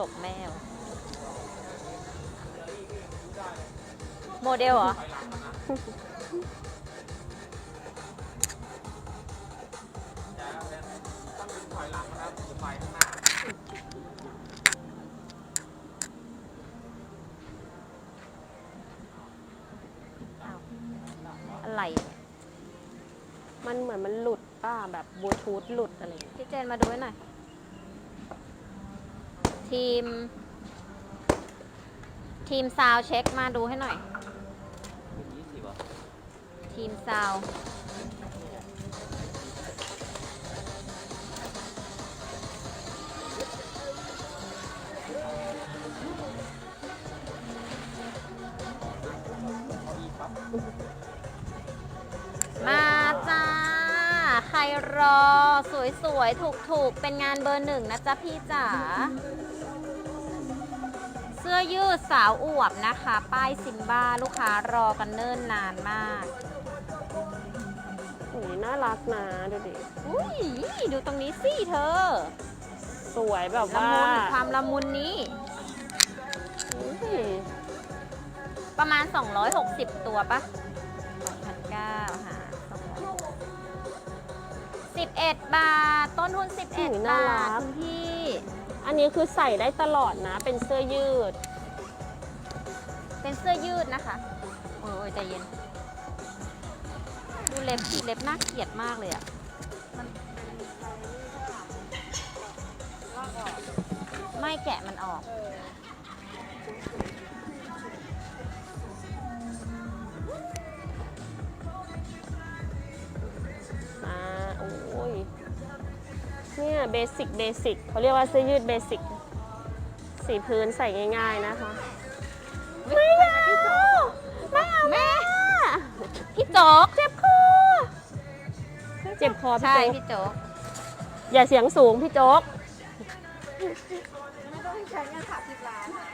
ลบแมว โมเดลเหรอ ทีม ทีมซาวเช็คมาดูให้หน่อยทีมซาว มาจ้า ใครรอ สวยๆ ถูกๆ เป็นงานเบอร์หนึ่งนะจ๊ะพี่จ๋า สื้อยืดสาวอวบนะคะ ป้ายซิมบ้าลูกค้ารอกันเนิ่นนานมากอุ้ยน่ารักนะดูดิ อุ้ยดูตรงนี้สิเธอสวยแบบละว่ามุนความละมุนนี้ อุ้ยประมาณ 260 ตัวปะ2,900หา11 บาท ต้นทุน 11 บาทคุณพี่ อันนี้คือใส่ได้ตลอดนะ เป็นเสื้อยืด เป็นเสื้อยืดนะคะ โอ้ยใจเย็น ดูเล็บเล็บน่าเกลียดมากเลยอะมันไม่แกะมันออก เนี่ยเบสิกเบสิกเขาเรียกว่าเสื้อยืดเบสิกสีพื้นใส่ง่ายๆนะคะ ไม่เอาไม่เอาแม่พี่โจ๊กเจ็บคอเจ็บคอพี่ใช่โจ๊กพี่โจ๊กอย่าเสียงสูงพี่โจ๊ก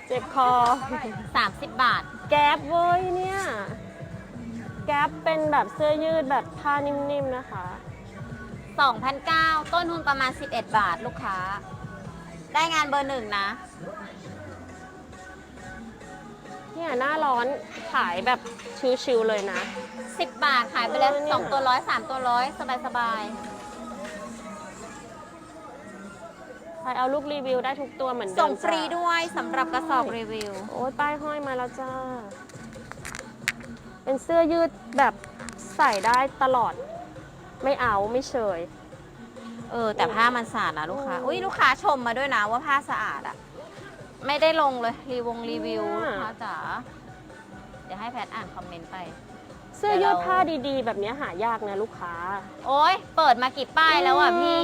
เจ็บคอ30บาท แก๊ปเว้ยเนี่ย แก๊ปเป็นแบบเสื้อยืดแบบผ้านิ่มๆนะคะ 2,009ต้นทุนประมาณ 11 บาทลูกค้า ได้งานเบอร์หนึ่งนะ เนี่ยหน้าร้อนขายแบบชิวๆเลยนะ 10 บาทขายไปเลยเออเนี่ยสองตัวร้อยสามตัวร้อยสบายสบายใครเอาลูกรีวิวได้ทุกตัวเหมือนเดิมส่งฟรีจ้ะด้วยสำหรับกระสอบรีวิว โอ้ยป้ายห้อยมาแล้วจ้า เป็นเสื้อยืดแบบใส่ได้ตลอด ไม่เอาไม่เฉย เออ แต่ผ้ามันสะอาดนะลูกค้าอืมอุ้ยลูกค้าชมมาด้วยนะว่าผ้าสะอาดอะไม่ได้ลงเลยรีวงรีวิวเนี่ยลูกค้าจ๋าเดี๋ยวให้แพทอ่านคอมเมนต์ไป เสื้อยืดเดี๋ยวเราผ้าดีๆ แบบเนี้ยหายากนะลูกค้า โอ้ยเปิดมากี่ป้ายแล้วอะอืม พี่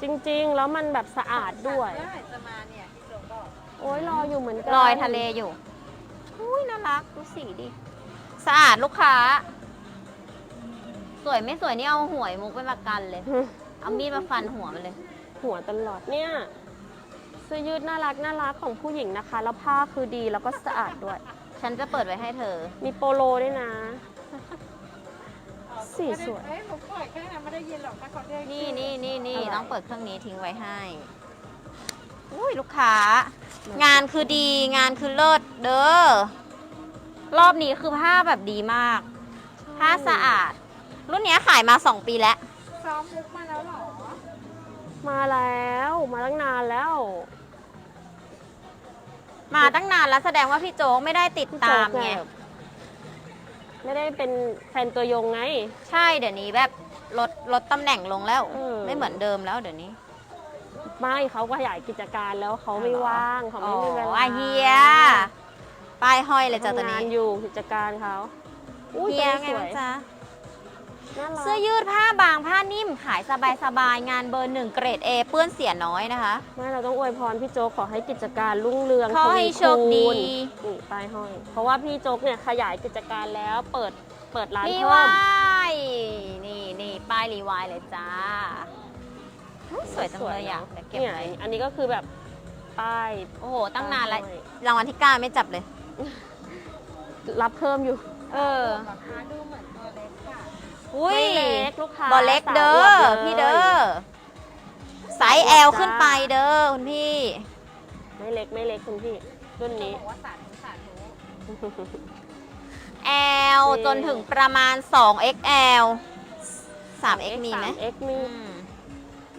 จริงๆ แล้วมันแบบสะอาดด้วยโอ้ยรออยู่เหมือนกันรอยทะเลอยู่ อุ้ยน่ารักดูสีดิ สะอาดลูกค้า สวยไม่สวยนี่เอาหวยมุกไปประกันเลย เอามีดมาฟันหัวมันเลย หัวตลอดเนี่ยเสื้อยืดน่ารักน่ารักของผู้หญิงนะคะ แล้วผ้าคือดีแล้วก็สะอาดด้วย ฉันจะเปิดไว้ให้เธอ มีโปโลด้วยนะ สีสวย เอ้ยผมปล่อยแค่นั้นไม่ได้ยินหรอกถ้าเขาเรียกนี่นี่นี่นี่อะไร ต้องเปิดเครื่องนี้ทิ้งไว้ให้ อุ้ยลูกค้า งานคือดีงานคือเลิศเด้อ รอบนี้คือผ้าแบบดีมาก ผ้าสะอาด รุ่นเนี้ยขายมา 2 ปีแล้วซ้อมมุกมาแล้วเหรอมาแล้วมาตั้งนานแล้ว มาตั้งนานแล้วแสดงว่าพี่โจ๊กไม่ได้ติดตามไงพี่โจ๊กแบบไม่ได้เป็นแฟนตัวยงไง ใช่เดี๋ยวนี้แบบลดลดตำแหน่งลงแล้ว เออ ไม่เหมือนเดิมแล้วเดี๋ยวนี้ไม่เขาก็ขยายกิจการแล้วเขาไม่ว่างเขาไม่มีเวอ๋ลาอเฮียป้ายห้อยเลยจ้ะตัวทำงานนี้อยู่กิจการเขาอุ้ยเฮียตัวไงนี้สวบ้ายงจ๊ะ น่ารักเสื้อยืดผ้าบางผ้านิ่มขายสบายๆงานเบอร์หนึ่งเกรด A เปื้อนเสียน้อยนะคะ ไม่เราต้องอวยพรพี่โจ๊กขอให้กิจการรุ่งเรืองขอให้ทวีโชคดี ณนี่ป้ายห้อย เพราะว่าพี่โจ๊กเนี่ยขยายกิจการแล้วเปิดเปิดร้านรีเพิ่วามยนี่นี่ป้ายรีวายเลยจ้าสวยจังเลยอะเดี๋ยวเก็บเนี่ยไว้อันนี้ก็คือแบบป้ายโอ้โห ตั้งนานแล้วป้ยห้อยรางวัลที่เก้าไม่จับเลย รับเพิ่มอยู่ เออราคาดูเหมือนตัวเล็กค่ะ อุ้ยไม่เล็กลูกค้าบอเล็กเด้สาวอวบลยพี่เด้อไซส์ L ขึ้นไปเด้อคุณพี่ ไม่เล็กไม่เล็กคุณพี่รุ่นนี้ บอกว่าสาธุสาธุ L จนถึงประมาณ 2XL 3X มีไหม 3X มี อืม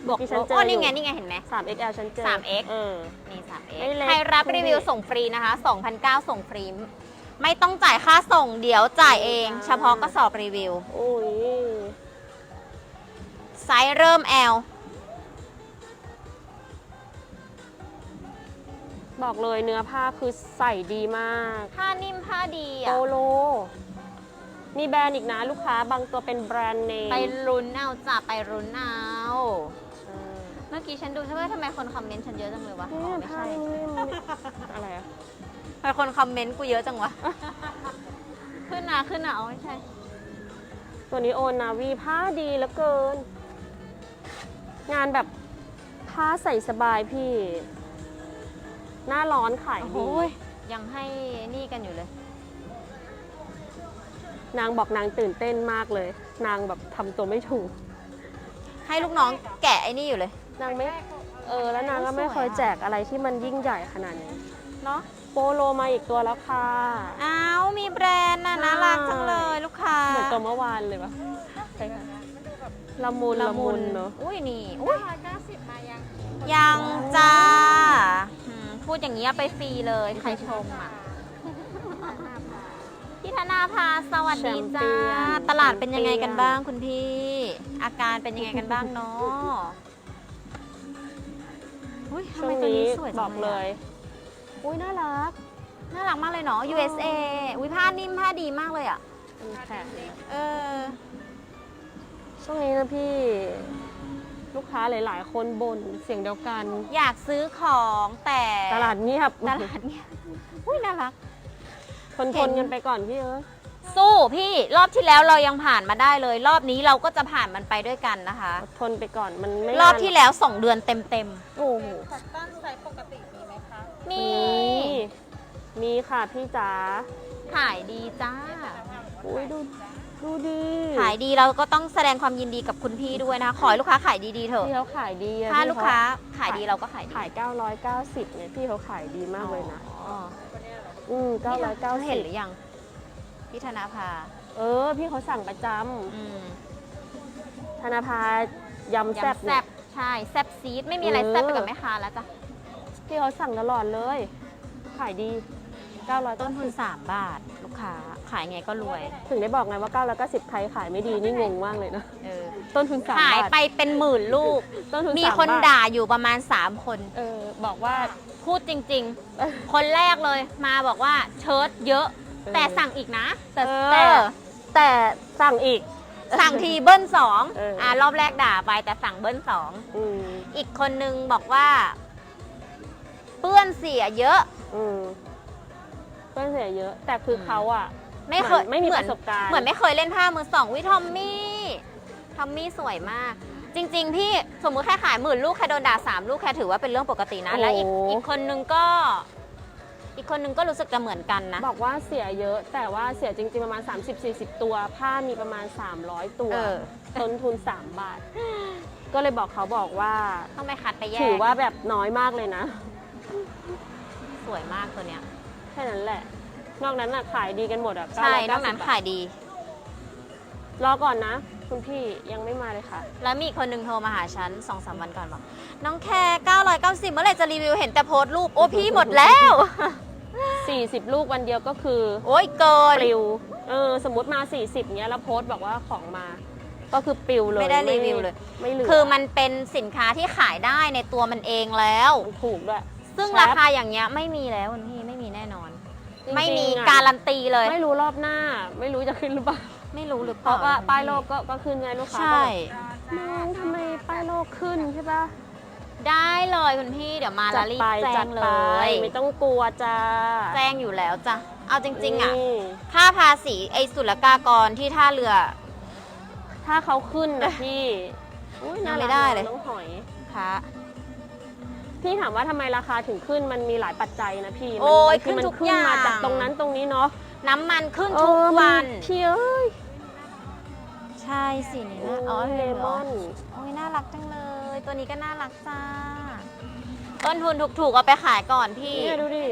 บวกที่ลฉันบเจออ๋ออยู่ นี่ไง นี่ไง เห็นไหม 3XL ฉันเจอ 3X เออ นี่ 3X ไม่เล็กใครรับคุณพี่รีวิวส่งฟรีนะคะ2,009ส่งฟรี ไม่ต้องจ่ายค่าส่งเดี๋ยวจ่ายเองจ้าเฉพาะกระสอบรีวิว โอ้ยไซส์เริ่ม L บอกเลยเนื้อผ้าคือใส่ดีมากผ้านิ่มผ้าดีโปอะ โล มีแบรนด์อีกนะลูกค้าบางตัวเป็นแบรนด์เนมไปรุ้นเอาจ้ะไปรุ้นเอาเออเมื่อกี้ฉันดูใช่ไหมทำไมคนคอมเมนต์ฉันเยอะจังเลยวะอ๋เนี่อยไม่ผ้าใช่ นิ่มๆอะไรอะทำไมคนคอมเมนต์กูเยอะจังวะ ขึ้นนะขึ้นนะเอาไม่ใช่ ตัวนี้โอนนาวีผ้าดีเหลือเกิน งานแบบผ้าใส่สบายพี่ หน้าร้อนขายดี โอ้ยยังให้นี่กันอยู่เลย นางบอกนางตื่นเต้นมากเลย นางแบบทำตัวไม่ถูก ให้ลูกน้องแกะไอ้นี่อยู่เลย นางไม่ เออ แล้วนางก็ไม่เคยแจกอะไรที่มันยิ่งใหญ่ขนาดนี้ เนาะ โปโลมาอีกตัวแล้วค่ะ อ้าวมีแบรนด์นะใช่น่ารักจังเลยลูกค้าเหมือนตัวเมื่อวานเลยวะละมุนละมุนเนาะอุ้ยนี่อุ้ยร้อยเก้าสิบมายัง ยังจ้าอืมพูดอย่างนี้เอาไปฟรีเลยใครชมอะพี่ธนาภาสวัสดีจ้า ตลาดเป็นยังไงกันบ้างคุณพี่ อาการเป็นยังไงกันบ้างเนาะอุ้ยทำช่วไมงตัวนี้นี้สวยบจัอกงเลเลยย อะอุ้ยน่ารัก น่ารักมากเลยเนาะ USA อุ้ยผ้านิ่มผ้าดีมากเลยอะเป็นแขกเออ ช่วงนี้นะพี่ลูกค้าหลาย ๆ คนบ่นเสียงเดียวกัน อยากซื้อของแต่ตลาดเงียบตลาดเนี่ยอุ้ยน่ารัก ทนเห็ทนนกันไปก่อนพี่เอ้ยสู้พี่รอบที่แล้วเรายังผ่านมาได้เลย รอบนี้เราก็จะผ่านมันไปด้วยกันนะคะอดทนไปก่อนมันไม่รอบนานที่แล้วสองเดือนเต็มโอ้โห คอตตอนไซส์ปกติมีไหม คะๆมี มี มีค่ะพี่จ๋า ขายดีจ้า อุ้ยดูดูดีขายดีเราก็ต้องแสดงความยินดีกับคุณพี่ด้วยนะคะขอให้ลูกค้าขายดีๆเถอะพี่เขาขายดีอะถ้าพี่เขลูกค้าขายดีเราก็ขายดีขาย 990เนี่ยพี่เขาขายดีมากเลยนะอ๋ออืมนี่เราเห็นหรื990อยัง พี่ธนาภาเออ พี่เขาสั่งประจอืมำธนาภายำแซ่บยำเนี่แซ่ย บใช่ แซ่บซีด ไม่มีอะไรเออแซ่บไปกว่าแม่ค้าแล้วจ้ะ พี่เขาสั่งตลอดเลย ขายดี 900 ต้นทุน3 บาท ลูกค้า ขายไงก็รวย ถึงได้บอกไงว่า 990 ใครขายไม่ดีนี่งงมากเลยนะ เออ ต้นทุน3ขายบาท ไปเป็นหมื่นลูก ต้นทุนมีสามคนบาทด่าอยู่ประมาณ 3 คน เออ บอกว่า พูดจริงเออๆคนแรกเลยมาบอกว่าเชิร์ตเยอะ เออ แต่สั่งอีกนะแต่เออแต่แต่สั่งอีก สั่งทีเบิ้ลสองเอออ่ อ่ารอบแรกด่าไปแต่สั่งเบิ้ลสอง อืมอีกคนนึงบอกว่าเปื้อนเสียเยอะอืมเพื่อนเสียเยอะ แต่คือเขาอะ ไม่เคยเหมือนไม่มีเหปอนระสบการณ์ เหมือนไม่เคยเล่นผ้ามือสองวิทอมมี่ทอมมี่สวยมาก จริง ๆ พี่สมมุติแค่ขายหมื่นลูกแค่โดนด่าสามลูกแค่ถือว่าเป็นเรื่องปกตินะ แล้วอีกอีกคนนึงก็ อีกคนนึงก็รู้สึกจะเหมือนกันนะ บอกว่าเสียเยอะ แต่ว่าเสียจริง ๆ ประมาณ 30-40 ตัว ผ้ามีประมาณ 300 ตัว เออ ต้นทุน 3 บาท ก็เลยบอกเขาบอกว่า ต้องไปคัดไปแยกถือว่าแบบน้อยมากเลยนะ สวยมากตัวเนี้ย แค่นั้นแหละ นอกนั้นน่ะขายดีกันหมดอะใช่990นอกนั้นบทขายดี รอก่อนนะ คุณพี่ยังไม่มาเลยค่ะ แล้วมีอีกคนหนึ่งโทรมาหาฉันสองสามวันก่อนบอก น้องแคร์990 เมื่อไหร่จะรีวิวเห็นแต่โพสต์รูปโอ้พี่หมดแล้ว 40 ลูกวันเดียวก็คือโอ้ยเกินปลิวเออสมมติมา 40เนี้ยแล้วโพสต์บอกว่าของมา ก็คือปลิวเลยไม่ได้รีวิวเลย ไม่เหลือคือมันเป็นสินค้าที่ขายได้ในตัวมันเองแล้วมันถูกด้วย ซึ่งแชปราคาอย่างเงี้ยไม่มีแล้วคุณพี่ไม่มีแน่นอน จริงๆไม่มีอะ การันตีเลย ไม่รู้รอบหน้า ไม่รู้จะขึ้นหรือเปล่าไม่รู้หรือเปเพล่าราะว่าป้ายโลกก็ก็ขึ้นไงลูกค้าใช่ บอกน้องทำไมป้ายโลกขึ้นใช่ปะได้เลยคุณพี่เดี๋ยวมาจัแล้ดวรีบไปแจ้จังดเลไปย ไม่ต้องกลัวจ้าแจ้งอยู่แล้วจ้ะเอาจริง ๆอะนี่ค่าภาษีไอ้ศุลกากรที่ท่าเรือ ถ้าเขาขึ้นนะพี่อุ๊ยยัน่างไม่รักได้เลย น้องหอย ค่ะ พี่ถามว่าทำไมราคาถึงขึ้นมันมีหลายปัจจัยนะพี่มันโอ้ยบางทีมัขึ้นทุกขึ้นมาอย่าง จากตรงนั้นตรงนี้เนาะน้ำมันขึ้นเอทุกอวัน พี่เอ้ยใช่สินี่นะอ๋อโอ้ยเลเลมมออนนโอ้ยน่ารักจังเลย ตัวนี้ก็น่ารักจ้า ต้นทุนถูกๆเอาไปขายก่อนพี่ เนี่ยดูดิ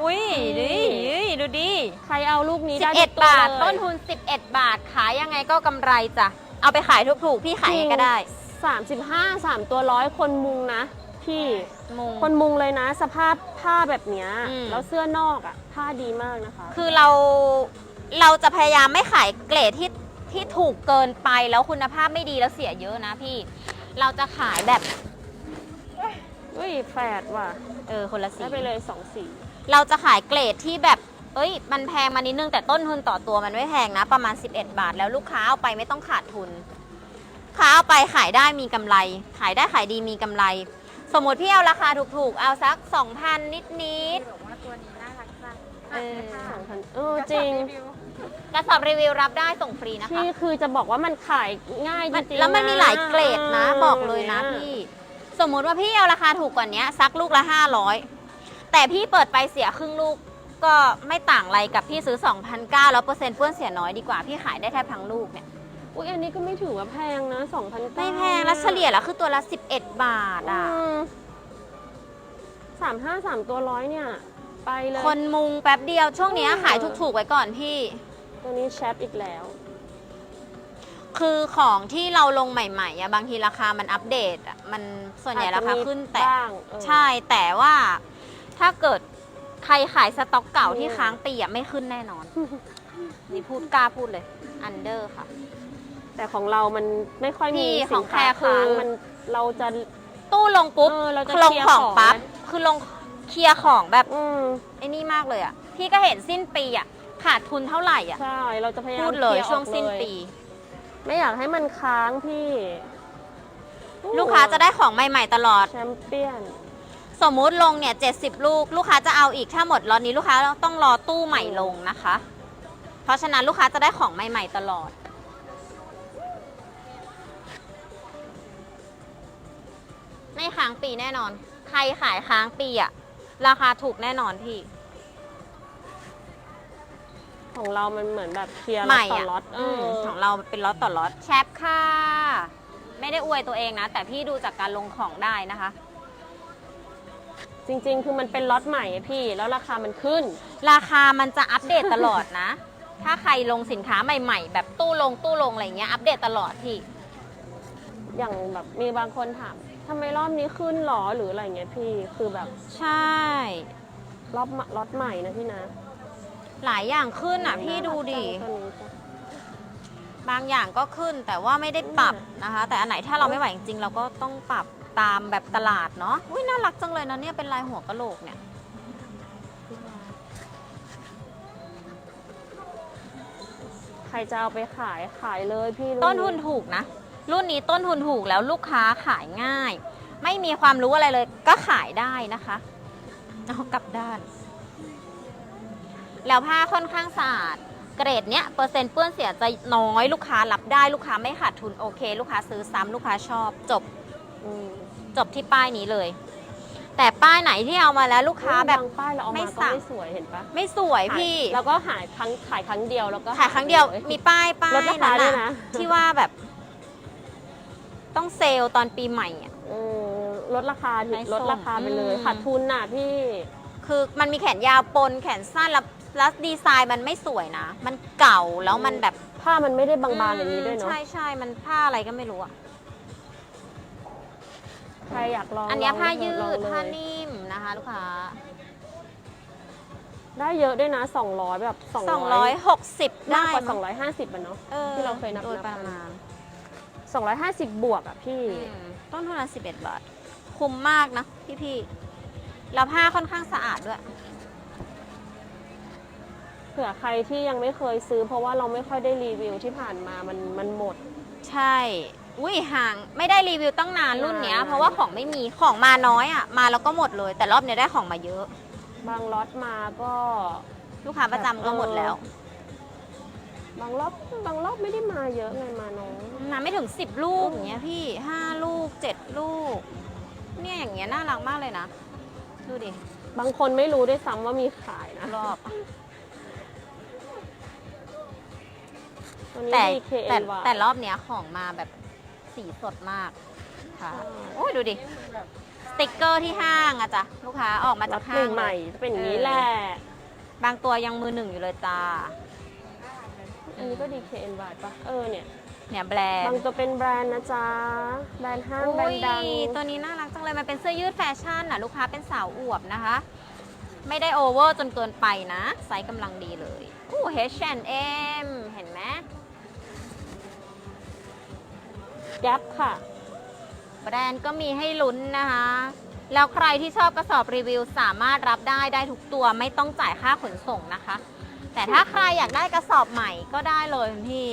อุ้ยดูดิอุ้ยดูดิใครเอาลูกนี้สิได้บเอ็ดทุกตัวบาท เลยต้นทุน 11 บาท ขายยังไงก็กำไรจ้ะ เอาไปขายถูกๆ พี่ขายเองก็ได้สามสิบห้าสามตัวร้อยคนมุงนะ พี่มุง คนมุงเลยนะ สภาพผ้าแบบเนี้ยอืม แล้วเสื้อนอกอะผ้าดีมากนะคะ คือเราเราจะพยายามไม่ขายเกรดที่ที่ถูกเกินไปแล้วคุณภาพไม่ดีแล้วเสียเยอะนะพี่ เราจะขายแบบอุ้ยแฝดว่ะเออคนละสี ได้ไปเลยสองสีเราจะขายเกรดที่แบบ เอ้ย มันแพงมานิดนึงแต่ต้นทุนต่อตัวมันไม่แพงนะ ประมาณ 11 บาท แล้วลูกค้าเอาไปไม่ต้องขาดทุน ค้าเอาไปขายได้มีกำไร ขายได้ขายดีมีกำไร สมมติพี่เอาราคาถูกๆ เอาสัก 2,000 นิด บอกว่าตัวนี้น่ารักจังเออสองพันเออจริง ๆ กระสอบรีวิวรับได้ส่งฟรีนะคะ พี่คือจะบอกว่ามันขายง่ายจมันริงๆแล้วมันมีหลายเกรดนะาบอกเลยนะอางพี่งี้สมมุติว่าพี่เอาราคาถูกกว่านี้สักลูกละ 500 แต่พี่เปิดไปเสียครึ่งลูกก็ไม่ต่างอะไรกับพี่ซื้อ 2,900แล้วเปอร์เซ็นต์เปื้อนเสียน้อยดีกว่า พี่ขายได้แทบทั้งลูกเนี่ย อุ้ยอันนี้ก็ไม่ถือว่าแพงนะสองพันไม่แพงแล้วเฉลี่ยแล้วคือตัวละ 11 บาทอะ สามห้าสามตัวร้อยเนี่ย ไปเลย คนมุงแป๊บเดียวช่วงเนี้ยเออ ขายถูกๆไว้ก่อนพี่ ตัวนี้แชปอีกแล้ว คือของที่เราลงใหม่ๆอะบางทีราคามันอัปเดตอะมันส่วนใหญ่ราคาขึ้นแต่ บ้างเออ ใช่แต่ว่าถ้าเกิดใครขายสต็อกเก่าที่ค้างปีอะไม่ขึ้นแน่นอน นี่พูดกล้าพูดเลย อันเดอร์ค่ะ แต่ของเรามันไม่ค่อยมีพี่สินของแพรค้าคือ ค้างมันเราจะ ตู้ลงปุ๊บเออเราจะลงเคลียร์ของของปั๊บนะ คือลงเคลียร์ของแบบอืมไอ้นี่มากเลยอะพี่ก็เห็นสิ้นปีอะขาดทุนเท่าไหร่อะใช่ เราจะพยายามพูดเลยคร์ช่วงออกสิ้นเลยปี ไม่อยากให้มันค้างพี่ลูกค้าจะได้ของใหม่ๆตลอด แชมเปี้ยน สมมุติลงเนี่ย 70 ลูก ลูกค้าจะเอาอีกถ้าหมดล็อตนี้ลูกค้าต้องรอตู้ใหม่ลงนะคะ เพราะฉะนั้นลูกค้าจะได้ของใหม่ๆตลอด ไม่ค้างปีแน่นอน ใครขายค้างปีอะราคาถูกแน่นอนพี่ ของเรามันเหมือนแบบเคลียร์ใหม่ต่ออะล็อตเออืมอของเราเป็นล็อตต่อล็อตแชปค่ะ ไม่ได้อวยตัวเองนะ แต่พี่ดูจากการลงของได้นะคะ จริง ๆ คือมันเป็นล็อตใหม่อะพี่ แล้วราคามันขึ้น ราคามันจะอัปเดตตลอดนะ ถ้าใครลงสินค้าใหม่ๆ แบบตู้ลงตู้ลงอะไรเงี้ยอัปเดตตลอดพี่ อย่างแบบมีบางคนถาม ทำไมรอบนี้ขึ้นหรอหรืออะไรเงี้ยพี่คือแบบใช่ รอบล็อตใหม่นะพี่นะหลายอย่างขึ้นอะพี่ดูดิ ตัวนี้จ้ะ บางอย่างก็ขึ้นแต่ว่าไม่ได้ปรับนะคะ แต่อันไหนถ้าเราไม่ไหวจริงๆเราก็ต้องปรับตามแบบตลาดเนาะอุ้ยน่ารักจังเลยนะเนี่ยเป็นลายหัวกะโหลกเนี่ย ใครจะเอาไปขายขายเลยพี่ต้นทุนถูกนะ รุ่นนี้ต้นทุนถูกแล้วลูกค้าขายง่าย ไม่มีความรู้อะไรเลยก็ขายได้นะคะเอากลับด้าน แล้วผ้าค่อนข้างสะอาดเกรดเนี้ยเปอร์เซ็นต์เปื้อนเสียจะน้อยลูกค้ารับได้ลูกค้าไม่ขาดทุนโอเค ลูกค้าซื้อซ้ำลูกค้าชอบจบอืมจบที่ป้ายนี้เลย แต่ป้ายไหนที่เอามาแล้วลูกค้าแบบงป้ายเราเอาไม่มาก็สั่งไม่สวยเห็นปะไม่สวยพี่ขายแล้วก็หายครั้งขายครั้งเดียวแล้วก็ขายครั้งเดียวลมีป้ายป้ายลดราคาด้วยนะที่ว่าแบบ ต้องเซลล์ตอนปีใหม่อะเออลดราคาถึไม่งส่งลดราคาไปเลยอืม ขาดทุนน่ะพี่ คือมันมีแขนยาวปนแขนสั้นแล้วแล้วดีไซน์มันไม่สวยนะ มันเก่าแล้วมันแบบผ้ามันไม่ได้บางๆอย่างนี้ด้วยเนาะใช่ใช่มันผ้าอะไรก็ไม่รู้อะใครอยากลองอันเนี้ยลงผ้าเลยืลองดเลยผ้านิ่มนะคะ ลูกค้าได้เยอะด้วยนะ 200 แบบ200 260 มากได้กว่ามั้ง250อะเนาะออที่เราเคยนับโดยนับปกันระมาณ 250 บวกอะพี่ อืมต้นทุนละ11บาท คุ้มมากนะพี่พี่ๆแล้วผ้าค่อนข้างสะอาดด้วย เผื่อใครที่ยังไม่เคยซื้อ เพราะว่าเราไม่ค่อยได้รีวิวที่ผ่านมามันมันหมด ใช่ อุ้ยห่างไม่ได้รีวิวตั้งนานรุ่นเนี้ย นาน เพราะว่าของไม่มีของมาน้อยอะ มาแล้วก็หมดเลย แต่รอบเนี้ยได้ของมาเยอะ บางล็อตมาก็ลูกค้าประจำก็หมดแล้ว บางรอบบางรอบไม่ได้มาเยอะไงมาน้อย มาไม่ถึง 10 ลูกอืมอย่างเงี้ยพี่ 5 ลูก 7 ลูก เนี่ยอย่างเงี้ยน่ารักมากเลยนะ ดูดิ บางคนไม่รู้ด้วยซ้ำว่ามีขายนะรอบ ตัวนี้แต่ DKNY แต่แต่รอบเนี้ยของมาแบบสีสดมากค่ะใช่โอ้ยดูดิแบบผ้าติกเกอร์ที่ห้างอะจ้ะลูกค้าออกมารัจากบห้าหนึ่งงใหม่เลย จะเป็นอย่างนี้เออแหละ บางตัวยังมือหนึ่งอยู่เลยจ้า อันนี้ก็ DKNY ปะเออเนี่ย เนี่ยแบรนบางด์ตัวเป็นแบรนด์นะจ๊ะ แบรนด์ห้างแบรอุ้นยด์ดังตัวนี้น่ารักจังเลย มันเป็นเสื้อยืดแฟชั่นอะลูกค้าเป็นสาวอวบนะคะ ไม่ได้โอเวอร์จนเกินไปนะ ไซส์กำลังดีเลยอู้ H&M เห็นไหม แก๊ปค่ะ แบรนด์ก็มีให้ลุ้นนะคะ แล้วใครที่ชอบกระสอบรีวิวสามารถรับได้ได้ทุกตัวไม่ต้องจ่ายค่าขนส่งนะคะ แต่ถ้าใครอยากได้กระสอบใหม่ก็ได้เลยคุณพี่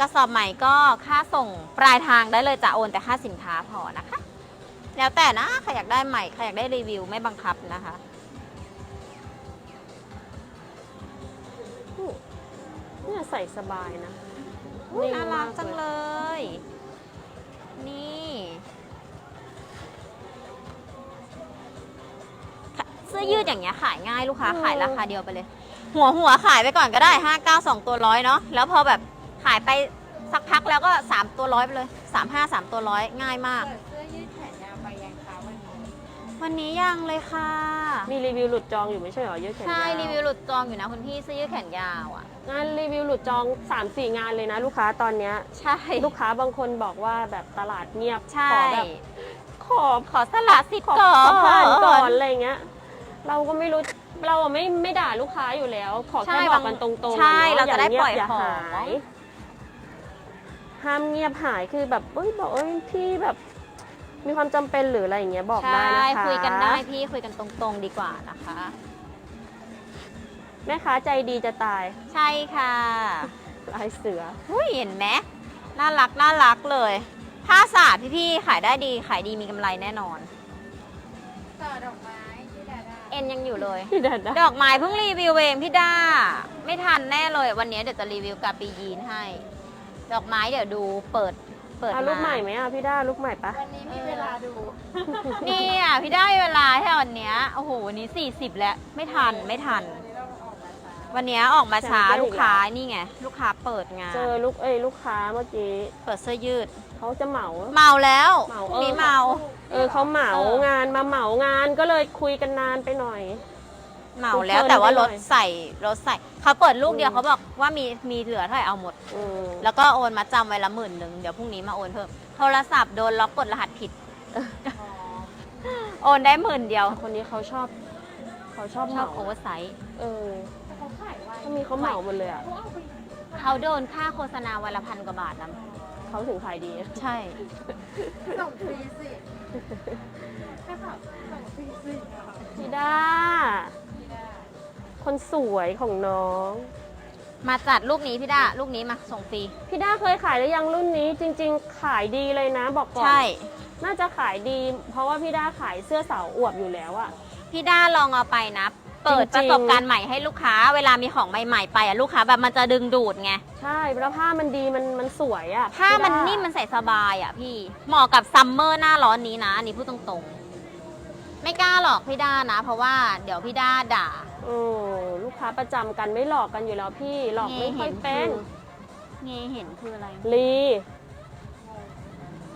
กระสอบใหม่ก็ค่าส่งปลายทางได้เลยจะโอนแต่ค่าสินค้าพอนะคะ แล้วแต่นะใครอยากได้ใหม่ใครอยากได้รีวิวไม่บังคับนะคะเนี่ยใส่สบายนะอุ๊ยนิ่น่ารักจังเลย นี่ เสื้อยืดอย่างเงี้ยขายง่ายลูกค้าขายราคาเดียวไปเลย หัวหัวขายไปก่อนก็ได้ 5 9 2 ตัวร้อยเนาะแล้วพอแบบขายไปสักพักแล้วก็ 3 ตัวร้อยไปเลย 3 5 3 ตัวร้อยง่ายมาก เปิดเสื้อยืดแขนยาวไปยังคะวันนี้วันนี้ยังเลยค่ะ มีรีวิวหลุดจองอยู่ไม่ใช่เหรอเยอะแขนยาวใช่รีวิวหลุดจองอยู่นะคุณพี่เสื้อยืดแขนยาวอะ งานรีวิวหลุดจอง 3-4 งานเลยนะ ลูกค้าตอนเนี้ยใช่ ลูกค้าบางคนบอกว่าแบบตลาดเงียบใช่ ขอแบบขอขอสละสิทธิ์ขอก่อนผ่านก่อนอะไรเงี้ย เราก็ไม่รู้ เราอะไม่ไม่ด่าลูกค้าอยู่แล้ว ขอแค่ใช่บอกกันตรงๆใช่อะนเราจะได้งีบปล่อยอย่าของ หายห้ามเงียบหายคือแบบเอ้ยบอกเอ้ยพี่แบบมีความจำเป็นหรืออะไรอย่างเงี้ยบอกใช่ได้นะคะคุยกันได้พี่คุยกันตรงๆดีกว่านะคะ แม่ค้าใจดีจะตายใช่ค่ะลายเสืออุ้ยเห็นไหมน่ารักน่ารักเลย ผ้าสะอาดพี่ๆขายได้ดีขายดีมีกำไรแน่นอน ต่อดอกไม้ที่ดาดา เอ็นยังอยู่เลย พี่ดาดาดอกไม้เพิ่งรีวิวเองพี่ด้าไม่ทันแน่เลย วันนี้เดี๋ยวจะรีวิวกาปียีนให้ ดอกไม้เดี๋ยวดูเปิดเปิดเอามาลูกใหม่ไหมอะพี่ด้าลูกใหม่ปะวันนี้มีเวลาดู นี่อะพี่ได้เวลาแค่วันเนี้ยโอ้โหวันนี้ 40 แล้วไม่ทันไม่ทัน วันนี้เราออกมาช้าวันเนี้ยออกมาช้าลูกค้านี่ไง ลูกค้าเปิดงานเจอลูกเอ้ยลูกค้าเมื่อกี้เปิดเสื้อยืด เขาจะเหมา เมาแล้วเมาพรุ่งนี้เออเมา เออเขาเหมาเออ งานมาเหมางานก็เลยคุยกันนานไปหน่อยเมาแล้วเพิ่มแต่ว่าไปหน่รอยถใส่รถใส่เขาเปิดลูกเดียวอืมเขาบอกว่ามีมีเหลือเท่าไหร่เอาหมด อืมแล้วก็โอนมาจำไว้ละหมื่นหนึ่งเดี๋ยวพรุ่งนี้มาโอนเพิ่มโทรศัพท์โดนล็อกกดรหัสผิด โอนได้หมื่นเดียวคนนี้เขาชอบ เขาชอบชเหอบมาโอเวอร์ไซส์เออ ถ้ามีเขาเหมาหมดเลยอะเขาเอาไปเขาโดนค่าโฆษณาวันละพันกว่าบาทนะเขาถึงขายดี ใช่ ส่งฟรีสิแค่ขับส่งฟรีสินะคะพี่ด้าที่ดาคนสวยของน้อง มาจัดลูกนี้พี่ด้าลูกนี้มาส่งฟรี พี่ด้าเคยขายหรือยังรุ่นนี้ จริง ๆ ขายดีเลยนะบอกก่อน ใช่ น่าจะขายดี เพราะว่าพี่ด้าขายเสื้อสาวอวบอยู่แล้วอะพี่ด้าลองเอาไปนะ เปิดจริปงๆ ระสบการณ์ใหม่ให้ลูกค้า เวลามีของใหม่ๆไปอะลูกค้าแบบมันจะดึงดูดไงใช่แล้วผ้ามันดีมันมันสวยอะผ้ามันพี่ด้นิ่มมันใส่สบายอะพี่เหมาะกับซัมเมอร์หน้าร้อนนี้นะอันนี้พูดตรงๆ ไม่กล้าหรอกพี่ด้านะ เพราะว่าเดี๋ยวพี่ด้าด่าเออลูกค้าประจำกันไม่หลอกกันอยู่แล้วพี่หลอกไม่ค่อยเป็นเงเห็นคืออะไรลี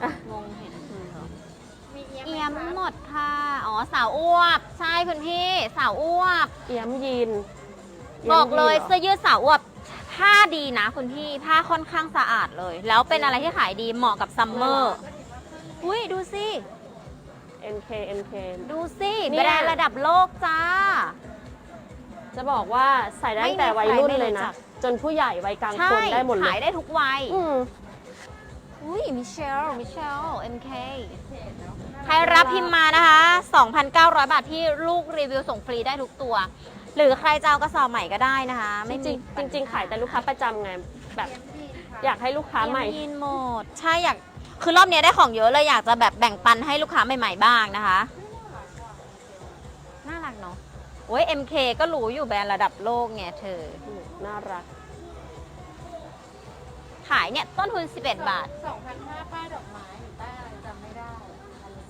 งงเห็นคือเหรอมี เอี๊ยมเอียมไหคะหมดค่ะ อ๋อสาวอ้วบ ใช่คุณพี่สาวอ้วบ เอี้ยมยีนบอกเลยหรเสื้อยืดสาวอวบผ้าดีนะคุณพี่ผ้าค่อนข้างสะอาดเลย แล้วเป็นอะไรที่ขายดีเหมาะกับซัมเมอร์อุ้ยดูสิ NK NK ดูสิเนี่ยแบรนด์ระดับโลกจ้า จะบอกว่าใส่ได้ตั้งแต่ไม่วัยมีใครรุ่นไม่เลยรู้จันะ ก จนผู้ใหญ่วัยกลางใช่คนได้หมดเลขายยได้ทุกวัย อืมอุ้ยมิเชลมิเชล MK ใครรับพิมพ์มานะคะ 2,900 บาทที่ลูกรีวิวส่งฟรีได้ทุกตัว หรือใครจะเอากระสอบใหม่ก็ได้นะคะ จไม่ริมีงๆจริง ๆ ขายแต่ลูกค้าประจำไงแบบเอี๊ยมยีนค่ะอยากให้ลูกค้าใหม่ เตรียยินหมด ใช่อยากคือรอบนี้ได้ของเยอะเลยอยากจะแบบแบ่งปันให้ลูกค้าใหม่ๆบ้างนะคะ น่ารักเนาะโอ้ย MK ก็รู้อยู่แบรนด์ระดับโลกไงเธออืมน่ารัก ขายเนี่ยต้นทุน 11 บาท สองพันห้าป้ายดอกไม้อยู่ใต้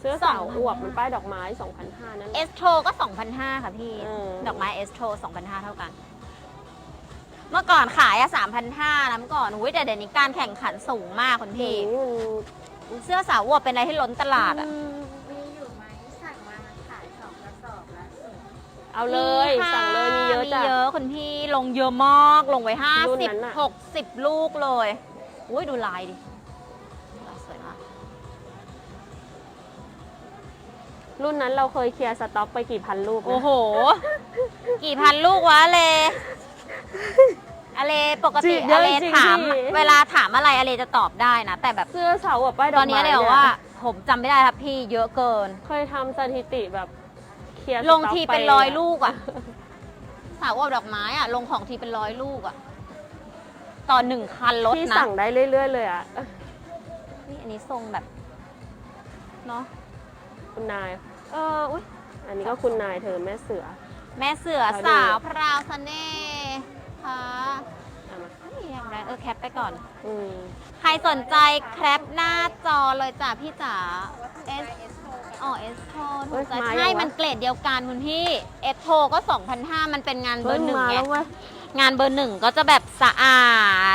สื้อสาวอวบมันป้ายดอกไม้2,500นั่นเอสโทรก็ 2,500 ค่ะพี่อดอกไม้เอสโทร2,500 เท่ากัน เมื่อก่อนขายอะ3,500นะเมื่อก่อนอุ้ยแต่เดี๋ยวนี้การแข่งขันสูงมากคุณพี่เสื้อสาวอวบเป็นอะไรที่ล้นตลาดอะ มีอยู่ไหมสั่งมาขายสองกระสอบละสิเอาเลยสั่งเลยมีเยอะจ้ะ มีเยอะคุณพี่ลงเยอะมาก ลงไว้ห้าสิบหกสิบลูกเลย อุ้ยดูลายดิ รุ่นนั้นเราเคยเคลียร์สต็อกไปกี่พันลูกนะ โอ้โห กี่พันลูกวะอเลอเลปกติจริงเยออะเลจริงถาม พี่ เวลาถามอะไรอเลจะตอบได้นะ แต่แบบเสื้อเสาแบบป้ายดตออกนไม้นี้เลยนี่ว่า ผมจำไม่ได้ครับพี่เยอะเกิน เคยทำสถิติแบบเคลียร์ลงทีเป็นร้อยลูกอะอะสาวอบดอกไม้อะลงของทีเป็นร้อยลูกอะต่อหนึ่งคันรถที่นะสั่งได้เรื่อยๆเลยอะ นี่อันนี้ทรงแบบ เนาะ คุณนายเอออุ้ยอันนี้ก็คุณนายเธอแม่เสือ แม่เสือเอาดู สาวพราวเสน่ห์ค่ะเอามานี่อย่างไรเออแคปไปก่อน อืมใครสนใจแคปหน้าจอเลยจ้ะพี่จ๋า S อ๋อ S โทถูกใจเฮ้ยมายังวะใช่มันเกรดเดียวกันคุณพี่ S โทก็2,500มันเป็นงานเบอร์หนึ่งมาไงแล้วเว้ยงานเบอร์หนึ่งก็จะแบบสะอา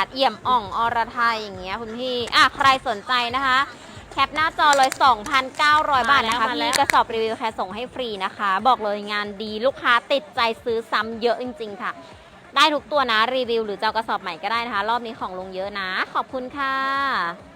ด เอี่ยมอ่องอรไทยอย่างเงี้ยคุณพี่ อะใครสนใจนะคะ แคปหน้าจอเลย 2,900 บาทนะคะมาแล้วพี่กระสอบรีวิวแค่ส่งให้ฟรีนะคะ บอกเลยงานดีลูกค้าติดใจซื้อซ้ำเยอะจริง ๆ ค่ะ ได้ทุกตัวนะรีวิว หรือจะเอากระสอบใหม่ก็ได้นะคะ รอบนี้ของลงเยอะนะ ขอบคุณค่ะ